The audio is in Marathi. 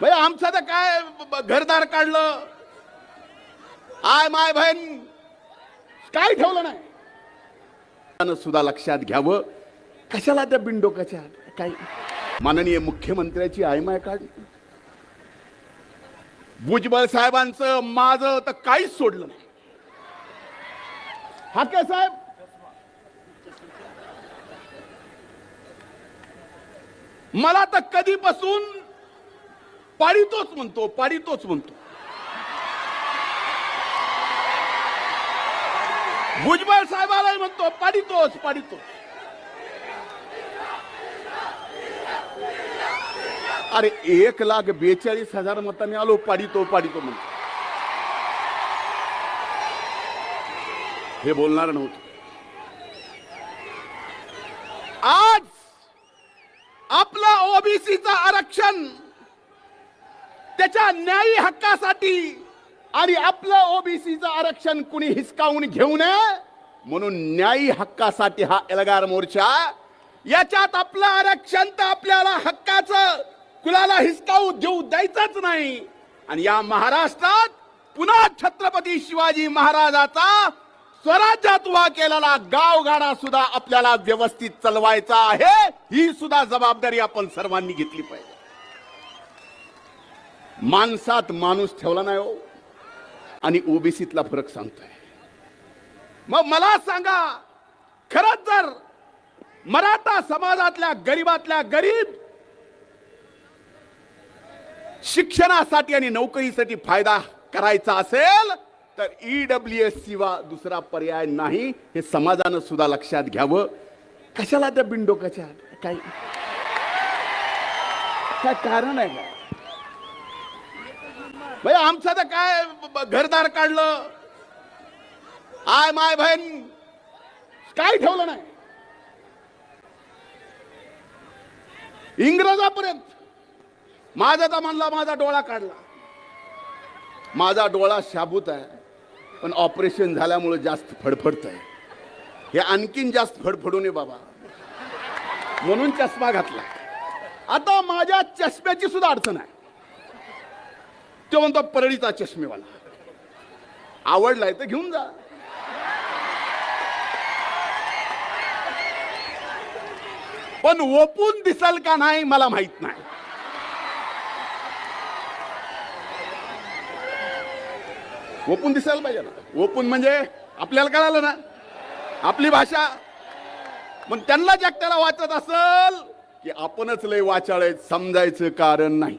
भाई आमचं तर काय घरदार काढलं? आय माय बहीण काय ठेवलं नाही? त्यानं सुद्धा लक्षात घ्यावं. कशाला त्या बिंडोकाच्या काय माननीय मुख्यमंत्र्याची आय माय काढ भुजबळ साहेबांचं माझं तर काहीच सोडलं नाही. हाके साहेब? मला तर कधीपासून पाडितोच म्हणतो पाडितोच म्हणतो. भुजबळ साहेबालाही म्हणतो पाडितोच पाडितोच अरे एक लाख बेचाळीस हजार मतांनी आलो पाडितो पाडितो म्हणतो. हे बोलणार नव्हतं. आज आपलं ओबीसीचं आरक्षण त्याच्या न्यायी हक्कासाठी आणि आपलं ओबीसीचं आरक्षण कुणी हिसकावून घेऊ नये म्हणून न्यायी हक्कासाठी हा एल्गार मोर्चा. याच्यात आपलं आरक्षण तर आपल्याला हक्काचं कुणाला हिसकावू देऊ द्यायचंच नाही. आणि या महाराष्ट्रात पुन्हा छत्रपती शिवाजी महाराजाचा स्वराज्यात उभा केलेला गावगाडा सुद्धा आपल्याला व्यवस्थित चालवायचा आहे. ही सुद्धा जबाबदारी आपण सर्वांनी घेतली पाहिजे. माणसात माणूस ठेवला नाही हो. आणि ओबीसीतला फरक सांगतोय. मग मला सांगा खरंच जर मराठा समाजातल्या गरीबातल्या गरीब शिक्षणासाठी आणि नोकरीसाठी फायदा करायचा असेल तर ईडब्ल्यू एस शिवा दुसरा पर्याय नाही. हे समाजानं सुद्धा लक्षात घ्यावं. कशाला त्या बिंडोकाच्या काय काय कारण आहे? का भाई आमचं तर काय घरदार काढलं? आय माय बहीण काय ठेवलं नाही? इंग्रजापर्यंत. माझा तर म्हणला माझा डोळा काढला. माझा डोळा शाबूत आहे पण ऑपरेशन झाल्यामुळे जास्त फडफडत आहे. हे आणखीन जास्त फडफडू नये बाबा. म्हणून चष्मा घातला. आता माझ्या चष्म्याची सुद्धा अडचण आहे. तो म्हणतो परळीचा चष्मेवाला आवडलाय तर घेऊन जा. पण ओपून दिसल का नाही मला माहीत नाही. ओपून दिसायला पाहिजे ना. ओपून म्हणजे आपल्याला कळालं ना. आपली भाषा. मग त्यांना जग त्याला वाचत असल की आपणच लय वाचाळ समजायचं कारण नाही.